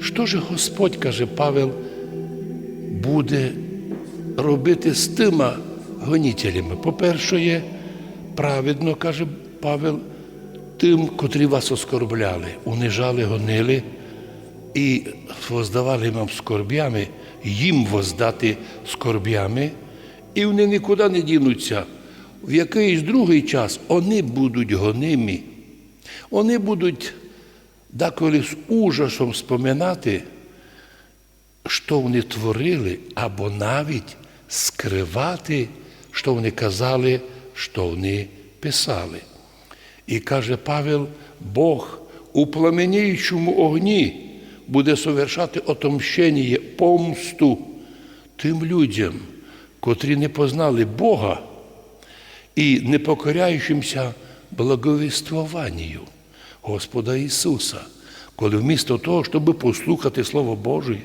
Що же Господь, каже Павел, буде робити з тима гонітелями? По-перше, є праведно, каже Павел, тим, котрі вас оскорбляли, унижали, гонили і воздавали вам скорбями, їм воздати скорбями, і вони нікуди не дінуться. В якийсь другий час вони будуть гонимі, вони будуть деколи з ужасом споминати, що вони творили, або навіть скривати, що вони казали, що вони писали. І каже Павел, Бог у пламеніючому огні буде совершати отомщення, помсту тим людям, котрі не познали Бога і не покоряючимся благовіствуванню Господа Ісуса, коли вмісто того, щоб послухати Слово Боже,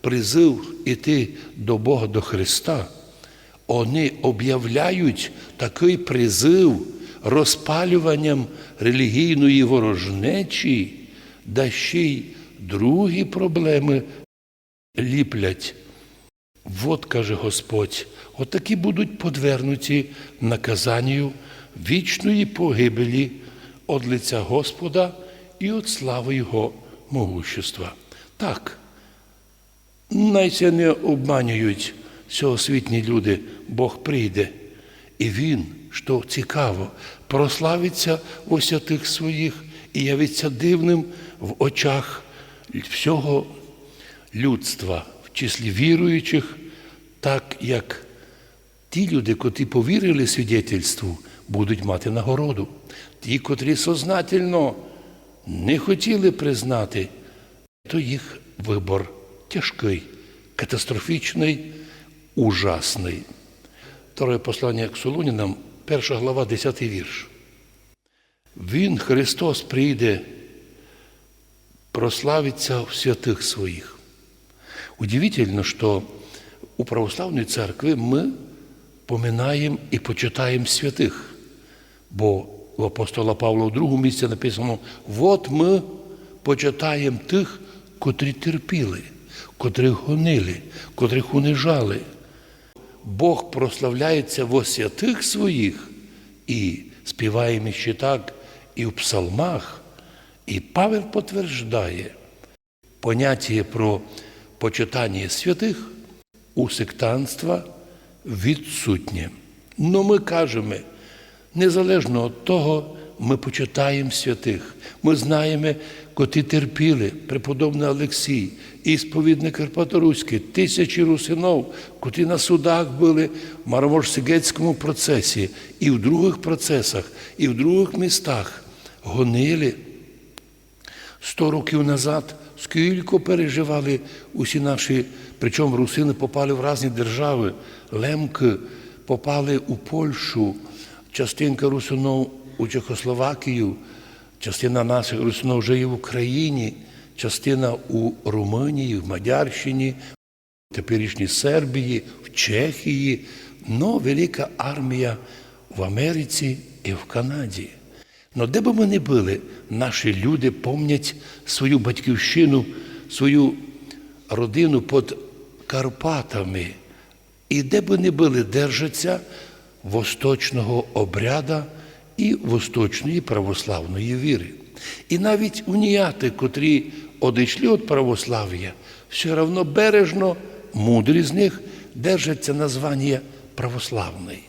призив іти до Бога, до Христа, вони об'являють такий призив розпалюванням релігійної ворожнечі, да ще й другі проблеми ліплять. Вот, каже Господь, отакі будуть подвернуті наказанню вічної погибелі від лиця Господа і від слави Його могущества. Так, найся не обманюють сьогосвітні люди, Бог прийде. І Він, що цікаво, прославиться в святих своїх і явиться дивним в очах всього людства, в числі віруючих, так як ті люди, котрі повірили свідетельству, будуть мати нагороду. Ті, котрі сознательно не хотіли признати, то їх вибор тяжкий, катастрофічний, ужасний. Второе послання к Солунінам, перша глава, 10 вірш. Він, Христос, прийде, прославиться в святих своїх. Удивительно, що у православній церкві ми поминаємо і почитаємо святих. Бо у апостола Павла в другому місці написано: от ми почитаємо тих, котрі терпіли, котрих гонили, котрих унижали. Бог прославляється во святих своїх і співаємо ще так і в псалмах. І Павел потверждає поняття про почитання святих у сектанства відсутнє. Ну ми кажемо, незалежно від того, ми почитаємо святих. Ми знаємо, котрі терпіли, преподобний Олексій, ісповідник Карпаторуський, тисячі русинов, котрі на судах були в Мараморсигецькому процесі, і в других процесах, і в других містах гонили. Сто років назад скільки переживали усі наші, причому русини попали в різні держави, лемки попали у Польщу, частинка русинов у Чехословакію, частина наших русинов вже є в Україні, частина у Румунії, в Мадярщині, в теперішній Сербії, в Чехії, но велика армія в Америці і в Канаді. Но де би ми не були, наші люди помнять свою батьківщину, свою родину під Карпатами. І де би не були, держаться восточного обряда і восточної православної віри. І навіть уніяти, котрі одійшли від православ'я, все одно бережно, мудрі з них держаться названня православної.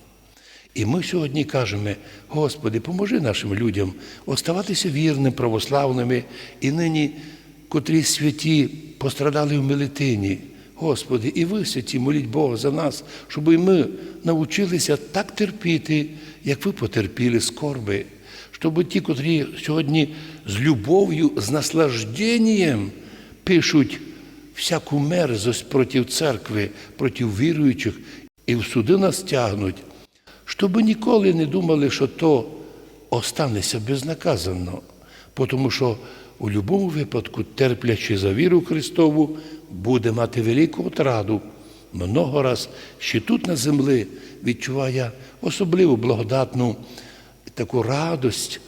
І ми сьогодні кажемо, Господи, поможи нашим людям оставатися вірними, православними і нині, котрі святі пострадали в милитині. Господи, і ви святі, моліть Бога за нас, щоб ми навчилися так терпіти, як ви потерпіли скорби, щоб ті, котрі сьогодні з любов'ю, з наслажденням пишуть всяку мерзость проти церкви, проти віруючих, і в суди нас тягнуть, щоб ніколи не думали, що то останеться безнаказано, тому що у будь-якому випадку, терплячи за віру Христову, буде мати велику отраду. Много раз ще тут на землі відчуває особливу благодатну таку радость.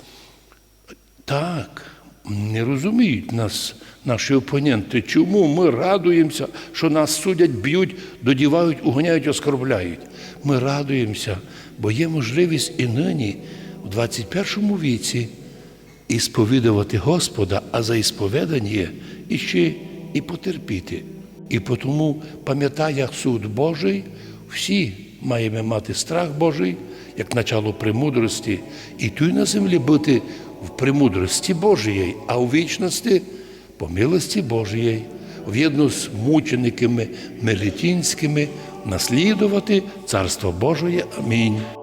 Так, не розуміють нас наші опоненти, чому ми радуємося, що нас судять, б'ють, додівають, уганяють, оскорбляють. Ми радуємося, бо є можливість і нині, у 21 віці, і сповідувати Господа, а за ісповідання іще і потерпіти. І тому, пам'ятая суд Божий, всі маємо мати страх Божий, як начало премудрості, і тут на землі бути в премудрості Божої, а у вічності по милості Божої, в'єдно з мучениками мелітінськими, наслідувати Царство Божої. Амінь.